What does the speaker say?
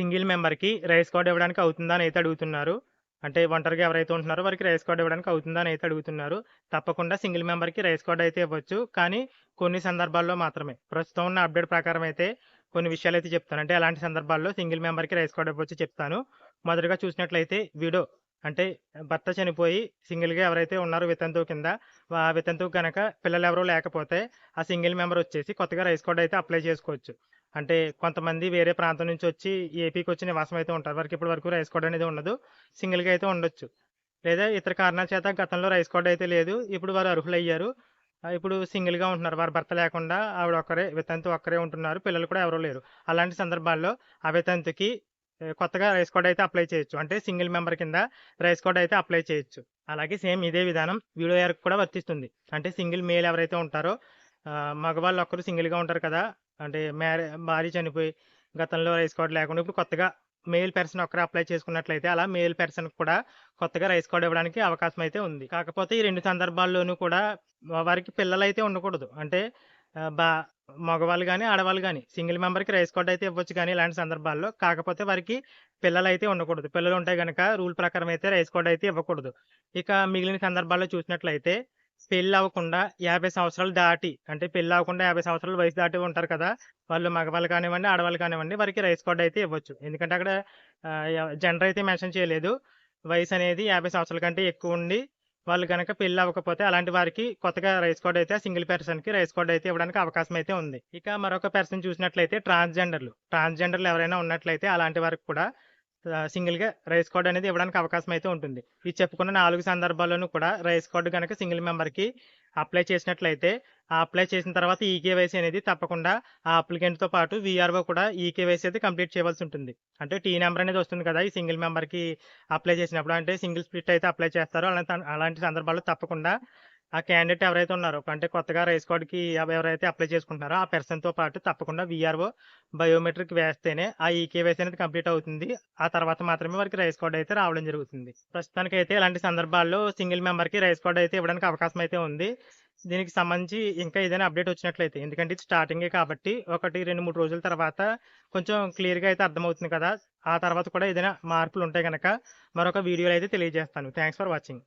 Single మెంబర్‌కి rice card ఇవ్వడానికి అవుతుందా అని అయితే అడుగుతున్నారు. అంటే ఒంటరిగా ఎవరైతే ఉంటున్నారో వారికి రైస్ కార్డ్ ఇవ్వడానికి అవుతుందా అని అయితే అడుగుతున్నారు. తప్పకుండా సింగిల్ మెంబర్‌కి రైస్ కార్డ్ అయితే ఇవ్వచ్చు. కానీ కొన్ని సందర్భాల్లో మాత్రమే. ప్రస్తుతం ఉన్న అప్‌డేట్ ప్రకారం అయితే కొన్ని విషయాలు అయితే చెప్తాను. అంటే అలాంటి సందర్భాల్లో సింగిల్ మెంబర్‌కి రైస్ కార్డ్ ఇవ్వచ్చు చెప్తాను. మొదటగా చూసినట్లయితే వీడో అంటే భర్త చనిపోయి సింగిల్‌గా ఎవరైతే ఉన్నారో వితంతువు కింద ఆ కనుక పిల్లలు ఎవరూ లేకపోతే ఆ సింగిల్ మెంబర్ వచ్చేసి కొత్తగా రైస్ కార్డ్ అయితే అప్లై చేసుకోవచ్చు. అంటే కొంతమంది వేరే ప్రాంతం నుంచి వచ్చి ఏపీకి వచ్చి నివాసం అయితే ఉంటారు. వారికి ఇప్పటి వరకు రైస్ కార్డ్ అనేది ఉండదు. సింగిల్‌గా అయితే ఉండొచ్చు. లేదా ఇతర కారణాల చేత గతంలో రైస్ కార్డ్ అయితే లేదు. ఇప్పుడు వారు అర్హులయ్యారు. అయ్యారు ఇప్పుడు సింగిల్‌గా ఉంటున్నారు. వారి భర్త లేకుండా ఆవిడ ఒక్కరే వితంతు ఒక్కరే ఉంటున్నారు. పిల్లలు కూడా ఎవరూ లేరు. అలాంటి సందర్భాల్లో ఆ వితంతుకి కొత్తగా రైస్ కార్డ్ అయితే అప్లై చేయొచ్చు. అంటే సింగిల్ మెంబర్ కింద రైస్ కార్డ్ అయితే అప్లై చేయొచ్చు. అలాగే సేమ్ ఇదే విధానం విడోయర్‌కి కూడా వర్తిస్తుంది. అంటే సింగిల్ మేల్ ఎవరైతే ఉంటారో మగవాళ్ళు ఒక్కరు సింగిల్‌గా ఉంటారు కదా! అంటే మ్యారే భార్య చనిపోయి గతంలో రైస్ కార్డ్ లేకుండా ఇప్పుడు కొత్తగా మేల్ పర్సన్ ఒక్కరే అప్లై చేసుకున్నట్లయితే అలా మేల్ పర్సన్‌కి కూడా కొత్తగా రైస్ కార్డ్ ఇవ్వడానికి అవకాశం అయితే ఉంది. కాకపోతే ఈ రెండు సందర్భాల్లోనూ కూడా వారికి పిల్లలైతే ఉండకూడదు. అంటే బా మగవాళ్ళు కానీ ఆడవాళ్ళు కానీ సింగిల్ మెంబర్‌కి రైస్ కార్డ్ అయితే ఇవ్వచ్చు కానీ ఇలాంటి సందర్భాల్లో. కాకపోతే వారికి పిల్లలు అయితే ఉండకూడదు. పిల్లలు ఉంటే కనుక రూల్ ప్రకారం అయితే రైస్ కార్డ్ అయితే ఇవ్వకూడదు. ఇక మిగిలిన సందర్భాల్లో చూసినట్లయితే పెళ్ళి అవ్వకుండా 50 సంవత్సరాలు దాటి అంటే పెళ్ళి అవ్వకుండా యాభై సంవత్సరాలు వయసు దాటి ఉంటారు కదా! వాళ్ళు మగవాళ్ళు కానివ్వండి, ఆడవాళ్ళు కానివ్వండి వారికి రైస్ కార్డ్ అయితే ఇవ్వచ్చు. ఎందుకంటే అక్కడ జెండర్ అయితే మెన్షన్ చేయలేదు. వయసు అనేది 50 సంవత్సరాల కంటే ఎక్కువ ఉండి వాళ్ళు కనుక పెళ్ళి అవ్వకపోతే అలాంటి వారికి కొత్తగా రైస్ కార్డ్ అయితే సింగిల్ సింగిల్ పర్సన్‌కి రైస్ కార్డ్ అయితే ఇవ్వడానికి అవకాశం అయితే ఉంది. ఇక మరొక పర్సన్ చూసినట్లయితే ట్రాన్స్‌జెండర్‌లు. ట్రాన్స్‌జెండర్‌లు ఎవరైనా ఉన్నట్లయితే అలాంటి వారికి కూడా సింగిల్ సింగిల్‌గా రైస్ కార్డ్ అనేది ఇవ్వడానికి అవకాశం అయితే ఉంటుంది. ఈ చెప్పుకున్న నాలుగు సందర్భాల్లోనూ కూడా రైస్ కార్డ్ కనుక సింగిల్ మెంబర్‌కి అప్లై చేసినట్లయితే ఆ అప్లై చేసిన తర్వాత ఈకేవైసీ అనేది తప్పకుండా ఆ అప్లికెంట్‌తో పాటు వీఆర్ఓ కూడా ఈకేవైసీ అయితే కంప్లీట్ చేయవలసి ఉంటుంది. అంటే టీ నెంబర్ అనేది వస్తుంది కదా! ఈ సింగిల్ మెంబర్‌కి అప్లై చేసినప్పుడు. అంటే సింగిల్ స్ప్లిట్ అయితే అప్లై చేస్తారు అలాంటి అలాంటి సందర్భాల్లో తప్పకుండా ఆ క్యాండిడేట్ ఎవరైతే ఉన్నారో అంటే కొత్తగా రైస్ కార్డ్‌కి ఎవరైతే అప్లై చేసుకుంటున్నారో ఆ పర్సన్‌తో పాటు తప్పకుండా వీఆర్ఓ బయోమెట్రిక్ వేస్తేనే ఆ ఈకేవైసీ అనేది కంప్లీట్ అవుతుంది. ఆ తర్వాత మాత్రమే వారికి రైస్ కార్డ్ అయితే రావడం జరుగుతుంది. ప్రస్తుతానికి అయితే ఇలాంటి సందర్భాల్లో సింగిల్ మెంబర్‌కి రైస్ కార్డ్ అయితే ఇవ్వడానికి అవకాశం అయితే ఉంది. దీనికి సంబంధించి ఇంకా ఏదైనా అప్డేట్ వచ్చినట్లయితే ఎందుకంటే ఇది స్టార్టింగే కాబట్టి 1, 2, 3 రోజుల తర్వాత కొంచెం క్లియర్‌గా అయితే అర్థమవుతుంది కదా! ఆ తర్వాత కూడా ఏదైనా మార్పులు ఉంటే కనుక మరొక వీడియోలో అయితే తెలియజేస్తాను. Thanks for watching.